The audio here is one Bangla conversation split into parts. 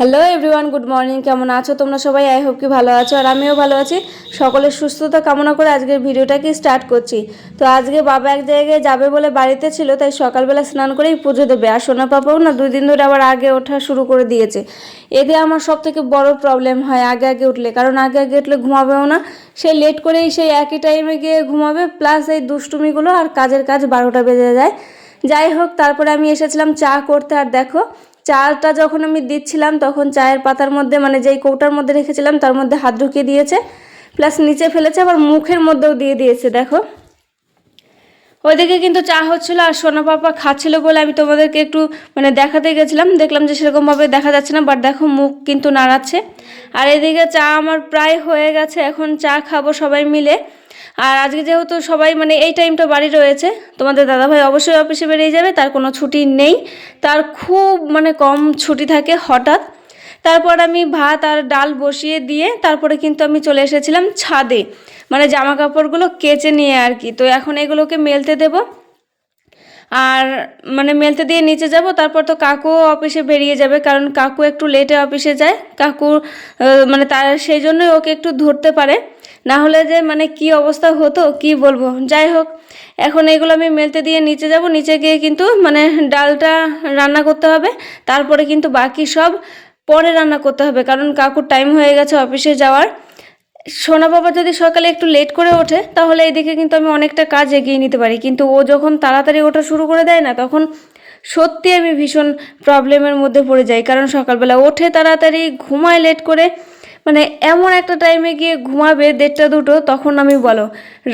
হ্যালো এভরিওয়ান গুড মর্নিং কেমন আছো তোমরা সবাই? আই হোপ কি ভালো আছো আর আমিও ভালো আছি। সকলের সুস্থতা কামনা করে আজকের ভিডিওটাকে স্টার্ট করছি। তো আজকে বাবা এক জায়গায় যাবে বলে বাড়িতে ছিল, তাই সকালবেলা স্নান করেই পুজো দেবে। আর সোনা পাপাও না দুই দিন ধরে আবার আগে ওঠা শুরু করে দিয়েছে। এতে আমার সব থেকে বড় প্রবলেম হয় আগে আগে উঠলে। কারণ আগে আগে উঠলে ঘুমাবেও না। সে লেট করেই সেই একই টাইমে গিয়ে ঘুমাবে প্লাস এই দুষ্টুমিগুলো আর কাজের কাজ বারোটা বেজে যায়। যাই হোক, তারপরে আমি এসেছিলাম চা করতে। আর দেখো চাটা যখন আমি দিচ্ছিলাম, তখন চায়ের পাতার মধ্যে মানে যেই কৌটার মধ্যে রেখেছিলাম, তার মধ্যে হাত ঢুকিয়ে দিয়েছে। প্লাস নিচে ফেলেছে, আবার মুখের মধ্যেও দিয়ে দিয়েছে, দেখো। ওইদিকে কিন্তু চা হচ্ছিল আর সোনা পাপা খাচ্ছিল বলে আমি তোমাদেরকে একটু মানে দেখাতে গেছিলাম। দেখলাম যে সেরকমভাবে দেখা যাচ্ছে না বাট দেখো মুখ কিন্তু নাড়াচ্ছে। আর এদিকে চা আমার প্রায় হয়ে গেছে, এখন চা খাব সবাই মিলে। আর আজকে যেহেতু সবাই মানে এই টাইমটা বাড়ি রয়েছে, তোমাদের দাদাভাই অবশ্যই অফিসে বেরিয়ে যাবে, তার কোনো ছুটি নেই। তার খুব মানে কম ছুটি থাকে হঠাৎ। তারপর আমি ভাত আর ডাল বসিয়ে দিয়ে তারপরে কিন্তু আমি চলে এসেছিলাম ছাদে। মানে জামা কাপড়গুলো কেচে নিয়ে আর কি। তো এখন এগুলোকে মেলতে দেবো। আর মানে মেলতে দিয়ে নিচে যাব, তারপর তো কাকু অফিসে বেরিয়ে যাবে, কারণ কাকু একটু লেটে অফিসে যায়। কাকু মানে তার, সেই জন্যই ওকে একটু ধরতে পারে। না হলে যে মানে কি অবস্থা হতো, কি বলব? যাই হোক, এখন এগুলো আমি মেলতে দিয়ে নিচে যাব। নিচে গিয়ে কিন্তু মানে ডালটা রান্না করতে হবে। তারপরে কিন্তু বাকি সব পরে রান্না করতে হবে। কারণ কাকুর টাইম হয়ে গেছে অফিসে যাওয়ার। সোনা বাবা যদি সকালে একটু লেট করে ওঠে, তাহলে এইদিকে কিন্তু আমি অনেকটা কাজ এগিয়ে নিতে পারি। কিন্তু ও যখন তাড়াতাড়ি ওঠা শুরু করে দেয় না, তখন সত্যি আমি ভীষণ প্রবলেমের মধ্যে পড়ে যাই। কারণ সকালবেলা ওঠে তাড়াতাড়ি, ঘুমায় লেট করে মানে এমন একটা টাইমে গিয়ে ঘুমাবে দেড়টা দুটো, তখন আমি বলো,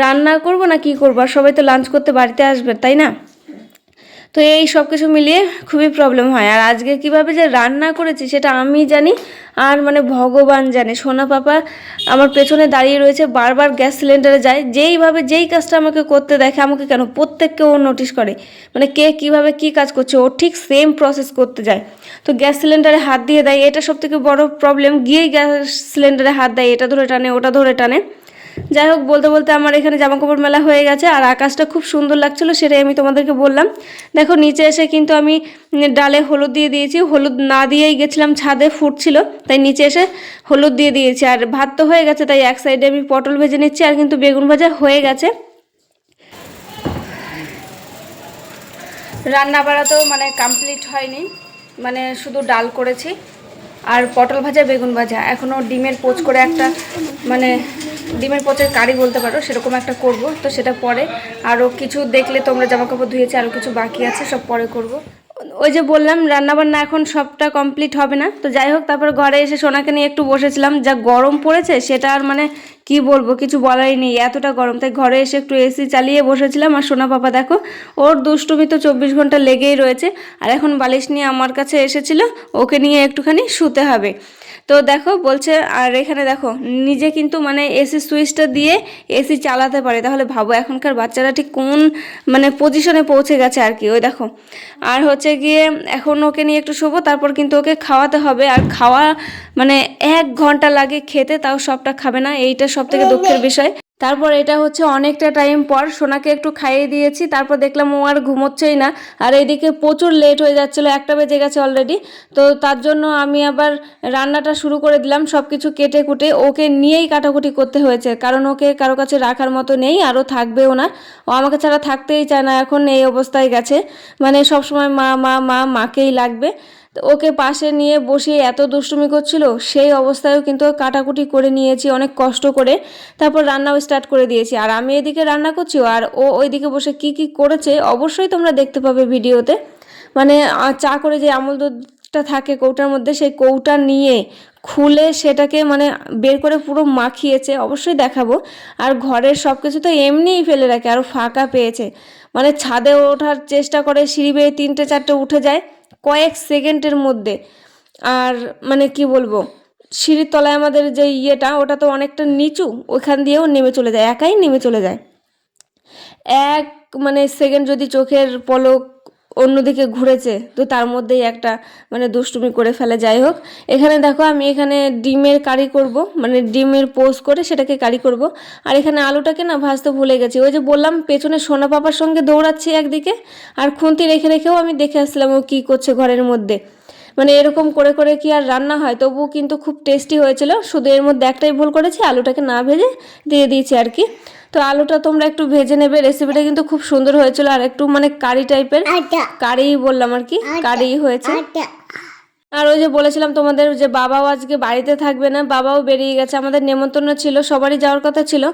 রান্না করব না কি করব? আর সবাই তো লাঞ্চ করতে বাড়িতে আসবে, তাই না? তো এই সব কিছু মিলিয়ে খুবই প্রবলেম হয়। আর আজকে কীভাবে যে রান্না করেছি সেটা আমি জানি, আর মানে ভগবান জানে। সোনা পাপা আমার পেছনে দাঁড়িয়ে রয়েছে, বারবার গ্যাস সিলিন্ডারে যায়। যেইভাবে যেই কাজটা আমাকে করতে দেখে, আমাকে কেন প্রত্যেককে ও নোটিশ করে। মানে কে কীভাবে কি কাজ করছে, ও ঠিক সেম প্রসেস করতে যায়। তো গ্যাস সিলিন্ডারে হাত দিয়ে দেয়, এটা সব থেকে বড় প্রবলেম গিয়েই গ্যাস সিলিন্ডারে হাত দেয়, এটা ধরে টানে, ওটা ধরে টানে। যাই হোক, বলতে বলতে আমার এখানে জামা কাপড় মেলা হয়ে গেছে আর আকাশটা খুব সুন্দর লাগছিল সেটাই আমি তোমাদেরকে বললাম। দেখো, নিচে এসে কিন্তু আমি ডালে হলুদ দিয়ে দিয়েছি। হলুদ না দিয়েই গেছিলাম, ছাদে ফুটছিল, তাই নিচে এসে হলুদ দিয়ে দিয়েছি। আর ভাত তো হয়ে গেছে, তাই এক সাইডে আমি পটল ভেজে নিচ্ছি আর কিন্তু বেগুন ভাজা হয়ে গেছে। রান্না বাড়া তো মানে কমপ্লিট হয়নি মানে শুধু ডাল করেছি। আর পটল ভাজা, বেগুন ভাজা। এখনও ডিমের পোচ করে একটা মানে ডিমের পোচের কারি বলতে পারো, সেরকম একটা করব। তো সেটা পরে। আরও কিছু দেখলে তোমরা জামাকাপড় ধুয়েছে, আরও কিছু বাকি আছে, সব পরে করব। ওই যে বললাম, রান্নাবান্না এখন সবটা কমপ্লিট হবে না। তো যাই হোক, তারপর ঘরে এসে সোনাকে নিয়ে একটু বসেছিলাম। যা গরম পড়েছে, সেটা আর মানে কি বলব, কিছু বলারই নেই। এতটা গরম, তাই ঘরে এসে একটু এসি চালিয়ে বসেছিলাম। আর সোনা পাপা দেখো, ওর দুষ্টুমি তো চব্বিশ ঘণ্টা লেগেই রয়েছে। আর এখন বালিশ নিয়ে আমার কাছে এসেছিল, ওকে নিয়ে একটুখানি শুতে হবে। তো দেখো বলছে আর এখানে দেখো নিজে কিন্তু মানে এসি সুইচটা দিয়ে এসি চালাতে পারে। তাহলে ভাবো এখনকার বাচ্চারা ঠিক কোন মানে পজিশনে পৌঁছে গেছে আর কি। ওই দেখো আর হচ্ছে গিয়ে এখন ওকে নিয়ে একটু শোবো তারপর কিন্তু ওকে খাওয়াতে হবে। আর খাওয়া মানে এক ঘণ্টা লাগে খেতে তাও সবটা খাবে না। এইটা সব থেকে দুঃখের বিষয়। তারপর এটা হচ্ছে অনেকটা টাইম পর সোনাকে একটু খাইয়ে দিয়েছি, তারপর দেখলাম ও আর ঘুমোচ্ছেই না। আর এইদিকে প্রচুর লেট হয়ে যাচ্ছিল, একটা বেজে গেছে অলরেডি তো তার জন্য আমি আবার রান্নাটা শুরু করে দিলাম সব কিছু কেটে কুটে। ওকে নিয়েই কাটাকুটি করতে হয়েছে, কারণ ওকে কারও কাছে রাখার মতো নেই আরও থাকবেও না। ও আমাকে ছাড়া থাকতেই চায় না, এখন এই অবস্থায় গেছে। মানে সবসময় মা মা মা, মাকেই লাগবে। ওকে পাশে নিয়ে বসিয়ে এত দুষ্টুমি করছিল, সেই অবস্থায়ও কিন্তু কাটাকুটি করে নিয়েছি, অনেক কষ্ট করে। তারপর রান্নাও স্টার্ট করে দিয়েছি। আর আমি এদিকে রান্না করছি, আর ও ওইদিকে বসে কি কি করেছে, অবশ্যই তোমরা দেখতে পাবে ভিডিওতে। মানে চা করে যে আমুল দুধটা থাকে কৌটার মধ্যে, সেই কৌটা নিয়ে খুলে সেটাকে মানে বের করে পুরো মাখিয়েছে, অবশ্যই দেখাবো। আর ঘরের সব কিছু তো এমনিই ফেলে রাখে আরও ফাঁকা পেয়েছে। মানে ছাদে ওঠার চেষ্টা করে, সিঁড়ি বেয়ে তিনটে, চারটে উঠে যায়। কয়েক সেকেন্ডের মধ্যে। আর মানে কি বলব, সিঁড়ির তলায় আমাদের যে ইয়েটা, ওটা তো অনেকটা নিচু ওইখান দিয়েও নেমে চলে যায়, একাই নেমে চলে যায়। এক মানে সেকেন্ড যদি চোখের পলক অন্যদিকে ঘুরেছে, তো তার মধ্যেই একটা মানে দুষ্টুমি করে ফেলে। যাই হোক, এখানে দেখো আমি এখানে ডিমের কারি করব মানে ডিমের পোস্ট করে সেটাকে কারি করব। আর এখানে আলুটাকে না ভাজতে ভুলে গেছি। ওই যে বললাম, পেছনে সোনা পাপার সঙ্গে দৌড়াচ্ছি একদিকে, আর খুন্তি রেখে রেখেও আমি দেখে আসলাম ও কী করছে ঘরের মধ্যে। মানে এরকম করে করে কি আর রান্না হয়? তবুও কিন্তু খুব টেস্টি হয়েছিল। শুধু এর মধ্যে একটাই ভুল করেছি আলুটাকে না ভেজে দিয়ে দিয়েছি আর কি। তো আলুটা তোমরা একটু ভেজে নেবে রেসিপিটা কিন্তু খুব সুন্দর হয়েছিল আর একটু মানে কারি টাইপের। কারি বললাম আর কি কারি হয়েছে। আর ওই যে বলেছিলাম তোমাদের যে বাবাও আজকে বাড়িতে থাকবে না বাবাও বেরিয়ে গেছে। আমাদের নেমন্তন্ন ছিল সবারই যাওয়ার কথা ছিল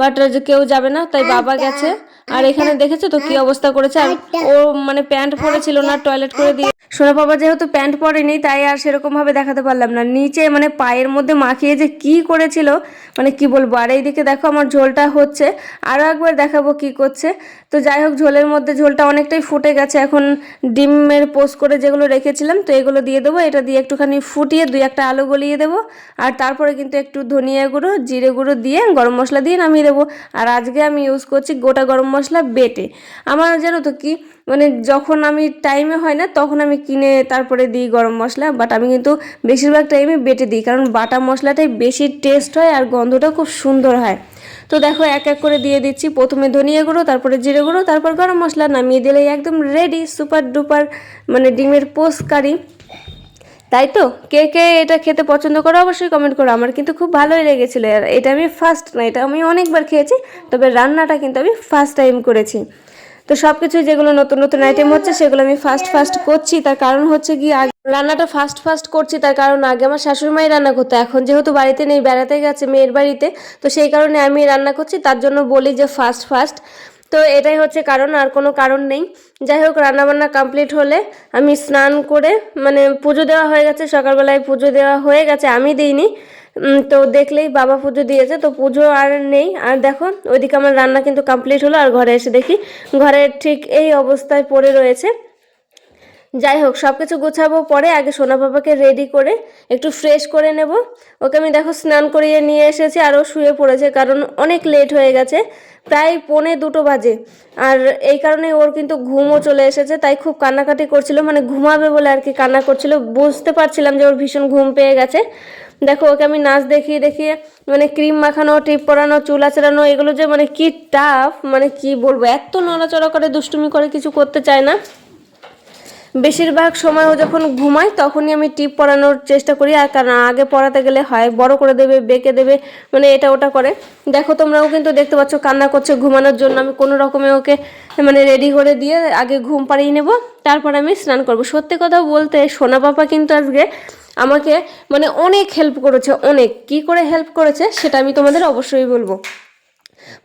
বাট কেউ যাবে না তাই বাবা গেছে। আর এখানে দেখেছ তো কি অবস্থা করেছে? আর ও মানে প্যান্ট পরেছিল না টয়লেট করে দিয়ে। সোনা বাবা যেহেতু প্যান্ট পরেনি তাই আর সেরকম ভাবে দেখাতে পারলাম না। নিচে মানে পায়ের মধ্যে মাখিয়ে যে কি করেছিল মানে কি বলব? আর এইদিকে দেখো আমার ঝোলটা হচ্ছে। আরও একবার দেখাবো কি করছে। তো যাই হোক ঝোলের মধ্যে ঝোলটা অনেকটাই ফুটে গেছে। এখন ডিমের পোস্ট করে যেগুলো রেখেছিলাম তো এগুলো দিয়ে দেবো। এটা দিয়ে একটুখানি ফুটিয়ে দুই একটা আলু গলিয়ে দেবো। আর তারপরে কিন্তু একটু ধনিয়া গুঁড়ো জিরে গুঁড়ো দিয়ে গরম মশলা দিয়ে নামিয়ে দেবো। আর আজকে আমি ইউজ করছি গোটা গরম মশলা বেটে। আমার জানো তো কি? মানে যখন আমি টাইমে হয় না, তখন আমি কিনে তারপরে দিই গরম মশলা বাট আমি কিন্তু বেশিরভাগ টাইমে বেটে দিই, কারণ বাটা মশলাটাই বেশি টেস্ট হয় আর গন্ধটা খুব সুন্দর হয়। তো দেখো এক এক করে দিয়ে দিচ্ছি, প্রথমে ধনিয়া গুঁড়ো, তারপরে জিরে গুঁড়ো, তারপর গরম মশলা নামিয়ে দিলেই একদম রেডি সুপার ডুপার মানে ডিমের পোস্ট কারি তাই তো? কে কে এটা খেতে পছন্দ করো অবশ্যই কমেন্ট করো। আমার কিন্তু খুব ভালোই লেগেছিলো। এটা আমি ফার্স্ট না, এটা আমি অনেকবার খেয়েছি, তবে রান্নাটা কিন্তু আমি ফার্স্ট টাইম করেছি। তো সব কিছু যেগুলো নতুন নতুন আইটেম হচ্ছে, সেগুলো আমি ফার্স্ট ফার্স্ট করছি। তার কারণ হচ্ছে কি রান্নাটা ফার্স্ট ফার্স্ট করছি। তার কারণ আগে আমার শাশুড়ি মাই রান্না করতো। এখন যেহেতু বাড়িতে নেই, বেড়াতে গেছে মেয়ের বাড়িতে, তো সেই কারণে আমি রান্না করছি। তার জন্য বলি যে ফার্স্ট ফার্স্ট তো এটাই হচ্ছে কারণ, আর কোনো কারণ নেই। যাই হোক রান্নাবান্না কমপ্লিট হলে আমি স্নান করে মানে পুজো দেওয়া হয়ে গেছে, সকালবেলায় পুজো দেওয়া হয়ে গেছে, আমি দিইনি। তো দেখলেই বাবা পুজো দিয়েছে, তো পুজো আর নেই। আর দেখো, ওইদিকে আমার রান্না কিন্তু কমপ্লিট হলো, আর ঘরে এসে দেখি, ঘরের ঠিক এই অবস্থায় পড়ে রয়েছে। যাই হোক সব কিছু গোছাবো, পরে আগে সোনা বাবাকে রেডি করে একটু ফ্রেশ করে নেব। ওকে আমি দেখো স্নান করিয়ে নিয়ে এসেছি আরও শুয়ে পড়েছে, কারণ অনেক লেট হয়ে গেছে, প্রায় পৌনে দুটো বাজে। আর এই কারণে ওর কিন্তু ঘুমও চলে এসেছে, তাই খুব কান্নাকাটি করছিল মানে ঘুমাবে বলে আর কি কান্না করছিল, বুঝতে পারছিলাম যে ওর ভীষণ ঘুম পেয়ে গেছে। দেখো ওকে আমি নাচ দেখিয়ে দেখিয়ে মানে ক্রিম মাখানো, টিপ পরানো, চুল আচড়ানো, এগুলো যে মানে কি টাফ মানে কি বলব, এত নড়াচড়া করে দুষ্টুমি করে কিছু করতে চায় না। বেশিরভাগ সময় ও যখন ঘুমায় তখনই আমি টিপ পরানোর চেষ্টা করি। আর কারণ আগে পড়াতে গেলে হয়, বড় করে দেবে, বেঁকে দেবে মানে এটা ওটা করে। দেখো, তোমরাও কিন্তু দেখতে পাচ্ছ, কান্না করছে ঘুমানোর জন্য। আমি কোনো রকমে ওকে মানে রেডি করে দিয়ে আগে ঘুম পাড়িয়ে নেব, তারপর আমি স্নান করব। সত্যি কথা বলতে, সোনা পাপা কিন্তু আজকে আমাকে মানে অনেক হেল্প করেছে, অনেক। কি করে হেল্প করেছে, সেটা আমি তোমাদের অবশ্যই বলব।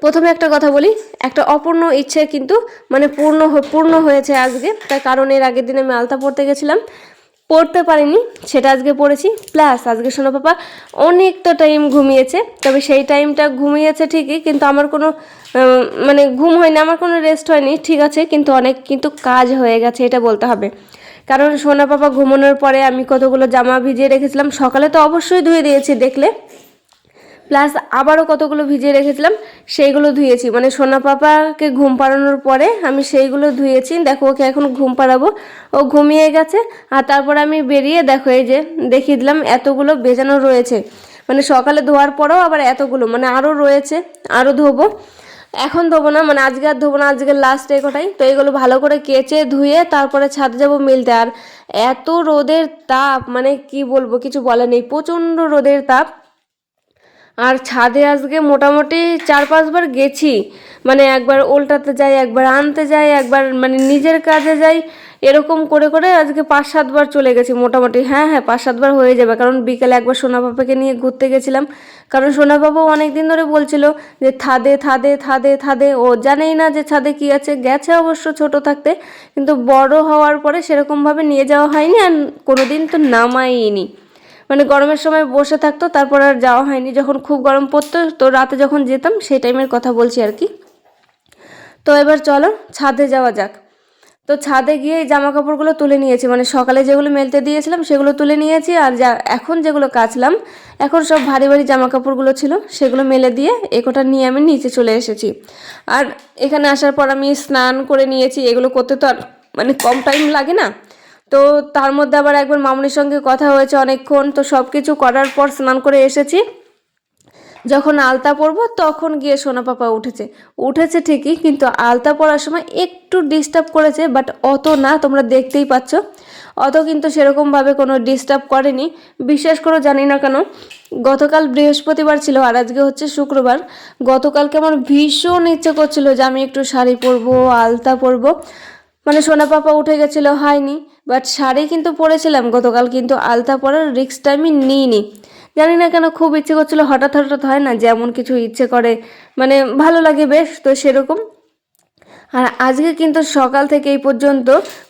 প্রথমে একটা কথা বলি, একটা অপূর্ণ ইচ্ছে কিন্তু মানে পূর্ণ পূর্ণ হয়েছে আজকে। তার কারণ এর আগের দিন আমি আলতা পড়তে গেছিলাম, পড়তে পারিনি, সেটা আজকে পড়েছি। প্লাস আজকে সোনা পাপা অনেকটা টাইম ঘুমিয়েছে, তবে সেই টাইমটা ঘুমিয়েছে ঠিকই, কিন্তু আমার কোনো মানে ঘুম হয়নি, আমার কোনো রেস্ট হয়নি, ঠিক আছে, কিন্তু অনেক কিন্তু কাজ হয়ে গেছে, এটা বলতে হবে। কারণ সোনা পাপা ঘুমানোর পরে আমি কতগুলো জামা ভিজিয়ে রেখেছিলাম, সকালে তো অবশ্যই ধুয়ে দিয়েছি দেখলে। প্লাস আবারও কতগুলো ভিজিয়ে রেখেছিলাম, সেইগুলো ধুয়েছি। মানে সোনা পাপাকে ঘুম পাড়ানোর পরে আমি সেইগুলো ধুয়েছি। দেখো, ওকে এখন ঘুম পাড়াবো। ও ঘুমিয়ে গেছে, আর তারপর আমি বেরিয়ে দেখো, এই যে দেখিয়ে দিলাম, এতগুলো বেজানো রয়েছে। মানে সকালে ধোয়ার পরেও আবার এতগুলো মানে আরও রয়েছে, আরও ধোবো। এখন ধোবো না মানে আজকে আর ধোবো না, আজকে লাস্ট কোটাই। তো এগুলো ভালো করে কেচে ধুয়ে তারপরে ছাদে যাব মিলতে। আর এত রোদের তাপ মানে কি বলব, কিছু বলার নেই। প্রচণ্ড রোদের তাপ। আর ছাদে আজকে মোটামুটি চার পাঁচবার গেছি। মানে একবার উল্টাতে যাই, একবার আনতে যাই, একবার মানে নিজের কাজে যাই, এরকম করে করে আজকে পাঁচ সাতবার চলে গেছি মোটামুটি। হ্যাঁ হ্যাঁ পাঁচ সাতবার হয়ে যাবে। কারণ বিকেলে একবার সোনা পাপাকে নিয়ে ঘুরতে গেছিলাম। কারণ সোনা বাবাও অনেক দিন ধরে বলছিল যে, থাদে থাদে থাদে থাদে। ও জানেই না যে, ছাদে কি আছে। গেছে অবশ্য ছোট থাকতে, কিন্তু বড় হওয়ার পরে সেরকমভাবে নিয়ে যাওয়া হয়নি আর কোনোদিন তো নামাইনি। মানে গরমের সময় বসে থাকতো, তারপর আর যাওয়া হয়নি। যখন খুব গরম পড়তো, তো রাতে যখন যেতাম, সেই টাইমের কথা বলছি আর কি। তো এবার চলো, ছাদে যাওয়া যাক। তো ছাদে গিয়ে জামা কাপড়গুলো তুলে নিয়েছি। মানে সকালে যেগুলো মেলতে দিয়েছিলাম, সেগুলো তুলে নিয়েছি। আর যা, এখন যেগুলো কাচলাম, এখন সব ভারী ভারী জামা কাপড়গুলো ছিল, সেগুলো মেলে দিয়ে একটা নিয়ে আমি নিচে চলে এসেছি। আর এখানে আসার পর আমি স্নান করে নিয়েছি। এগুলো করতে তো আর মানে কম টাইম লাগে না। তো তার মধ্যে আবার একবার মামুনির সঙ্গে কথা হয়েছে অনেকক্ষণ, তো সব কিছু করার পর স্নান করে এসেছি। যখন আলতা পরবো তখন গিয়ে সোনা পাপা উঠেছে। উঠেছে ঠিকই, কিন্তু আলতা পরার সময় একটু ডিস্টার্ব করেছে বাট অত না, তোমরা দেখতেই পাচ্ছ। অত কিন্তু সেরকমভাবে কোনো ডিস্টার্ব করেনি। বিশ্বাস করে, জানি না কেন, গতকাল বৃহস্পতিবার ছিল আর আজকে হচ্ছে শুক্রবার। গতকালকে আমার ভীষণ ইচ্ছে করছিল যে আমি একটু শাড়ি পরবো, আলতা পরবো। মানে সোনা পাপা উঠে গেছিল, হয়নি। বাট শাড়ি কিন্তু পরেছিলাম, গতকাল কিন্তু আলতা পরার রিক্সটা আমি নিইনি। জানি না কেন খুব ইচ্ছে করছিল, হঠাৎ হঠাৎ হয় না, যেমন কিছু ইচ্ছে করে মানে ভালো লাগে বেশ, তো সেরকম। আর আজকে কিন্তু সকাল থেকে এই পর্যন্ত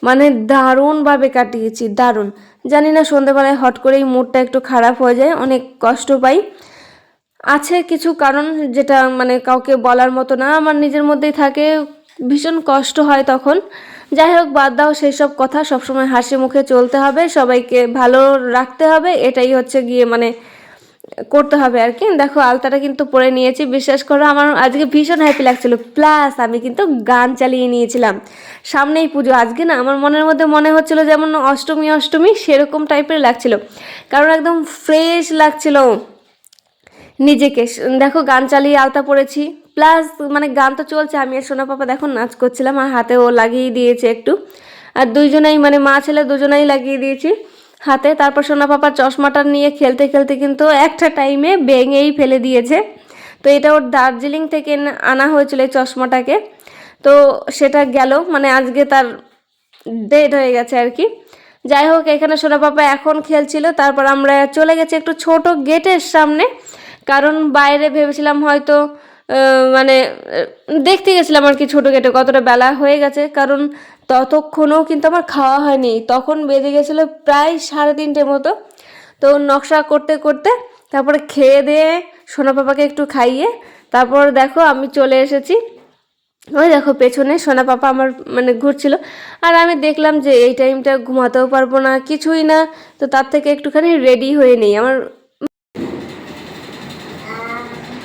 মানে দারুণভাবে কাটিয়েছি, দারুণ। জানি না সন্ধ্যেবেলায় হট করেই মুডটা একটু খারাপ হয়ে যায়, অনেক কষ্ট পাই। আছে কিছু কারণ যেটা মানে কাউকে বলার মতো না, আমার নিজের মধ্যেই থাকে, ভীষণ কষ্ট হয় তখন। যাই হোক, বাদ দাও সেই সব কথা। সবসময় হাসি মুখে চলতে হবে, সবাইকে ভালো রাখতে হবে। এটাই হচ্ছে গিয়ে মানে করতে হবে আর কি। দেখো, আলতাটা কিন্তু পরে নিয়েছি। বিশ্বাস করো, আমার আজকে ভীষণ হ্যাপি লাগছিল। প্লাস আমি কিন্তু গান চালিয়ে নিয়েছিলাম। সামনেই পুজো। আজকে না, আমার মনের মধ্যে মনে হচ্ছিল যেমন অষ্টমী অষ্টমী সেরকম টাইপের লাগছিল। কারণ একদম ফ্রেশ লাগছিল নিজেকে। দেখো, গান চালিয়ে আলতা পড়েছি প্লাস মানে গান তো চলছে, আমি আর সোনা পাপা দেখো নাচ করছিলাম, আর হাতেও লাগিয়ে দিয়েছে একটু। আর দুইজনেই মানে মা ছেলে দুজনেই লাগিয়ে দিয়েছি হাতে। তারপর সোনা পাপার চশমাটা নিয়ে খেলতে খেলতে কিন্তু একটা টাইমে ভেঙেই ফেলে দিয়েছে। তো এটা ওর দার্জিলিং থেকে আনা হয়েছিল এই চশমাটাকে। তো সেটা গেল মানে আজকে তার ডেট হয়ে গেছে আর কি। যাই হোক, এখানে সোনা পাপা এখন খেলছিল, তারপর আমরা চলে গেছি একটু ছোট গেটের সামনে। কারণ বাইরে ভেবেছিলাম হয়তো মানে দেখতে গেছিলাম আর কি ছোটো গেটে কতটা বেলা হয়ে গেছে। কারণ ততক্ষণও কিন্তু আমার খাওয়া হয়নি। তখন বেজে গেছিল প্রায় সাড়ে তিনটে মতো। তো নকশা করতে করতে তারপরে খেয়ে দিয়ে সোনা পাপাকে একটু খাইয়ে তারপর দেখো আমি চলে এসেছি। ওই দেখো পেছনে সোনা পাপা আমার মানে ঘুরছিল। আর আমি দেখলাম যে এই টাইমটা ঘুমাতেও পারব না, কিছুই না। তো তার থেকে একটুখানি রেডি হয়ে নেই। আমার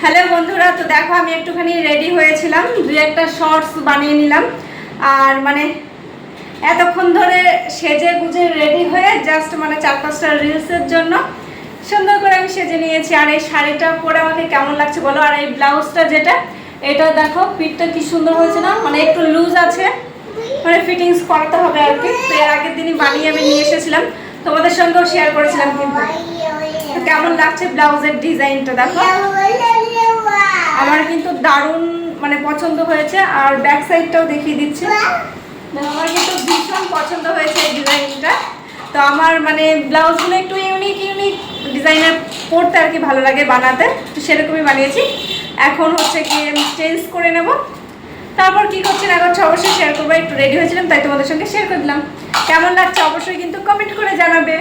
হ্যালো বন্ধুরা, তো দেখো আমি একটুখানি রেডি হয়েছিলাম, দুই একটা শর্টস বানিয়ে নিলাম। আর মানে এতক্ষণ ধরে সেজে গুজে রেডি হয়ে জাস্ট মানে চার পাঁচটা রিলসের জন্য সুন্দর করে আমি সেজে নিয়েছি। আর এই শাড়িটা পরে আমাকে কেমন লাগছে বলো? আর এই ব্লাউজটা যেটা, এটা দেখো, পিঠটা কি সুন্দর হয়েছে না? মানে একটু লুজ আছে। মানে ফিটিংস করাতে হবে আর কি। তো এর আগের দিনই বানিয়ে আমি নিয়ে এসেছিলাম। তোমাদের সঙ্গেও শেয়ার করেছিলাম কিন্তু। কেমন লাগছে ব্লাউজের ডিজাইনটা দেখো? আমার কিন্তু দারুণ মানে পছন্দ হয়েছে, আর ব্যাক সাইডটাও দেখিয়ে দিচ্ছি। আমার কিন্তু ভীষণ পছন্দ হয়েছে এই ডিজাইনটা। তো আমার মানে ব্লাউজগুলো একটু ইউনিক ইউনিক ডিজাইনের পরতে আর কি ভালো লাগে বানাতে। তো সেরকমই বানিয়েছি। এখন হচ্ছে গিয়ে চেঞ্জ করে নেব। তারপর কি করছি না করছি অবশ্যই শেয়ার করব। একটু রেডি হয়েছিলাম, তাই তোমাদের সঙ্গে শেয়ার করে দিলাম। কেমন লাগছে অবশ্যই কিন্তু কমেন্ট করে জানাবে।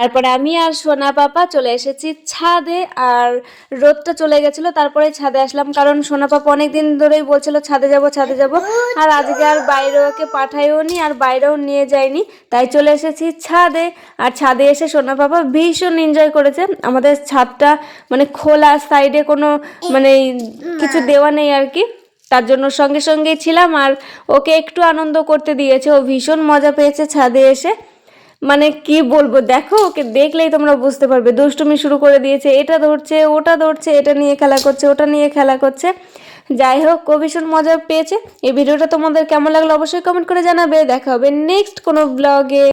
তারপরে আমি আর সোনা পাপা চলে এসেছি ছাদে আর রোদটা চলে গেছিল, তারপরে ছাদে আসলাম। কারণ সোনা পাপা অনেক দিন ধরেই বলছিল, ছাদে যাব ছাদে যাব। আর আজকে আর বাইরে ওকে পাঠাইও নি আর বাইরেও নিয়ে যায়নি। তাই চলে এসেছি ছাদে। আর ছাদে এসে সোনা পাপা ভীষণ এনজয় করেছে। আমাদের ছাদটা মানে খোলা সাইডে কোনো মানে কিছু দেওয়া নেই আর কি। তার জন্য সঙ্গে সঙ্গেই ছিলাম আর ওকে একটু আনন্দ করতে দিয়েছে। ও ভীষণ মজা পেয়েছে ছাদে এসে। মানে কি বলব? দেখো, ওকে দেখলেই তোমরা বুঝতে পারবে। দুষ্টুমি শুরু করে দিয়েছে, এটা ধরছে, ওটা ধরছে, এটা নিয়ে খেলা করছে, ওটা নিয়ে খেলা করছে। যাই হোক ও ভীষণ মজা পেয়েছে। এই ভিডিওটা তোমাদের কেমন লাগল অবশ্যই কমেন্ট করে জানাবে। দেখা হবে নেক্সট কোনো ব্লগে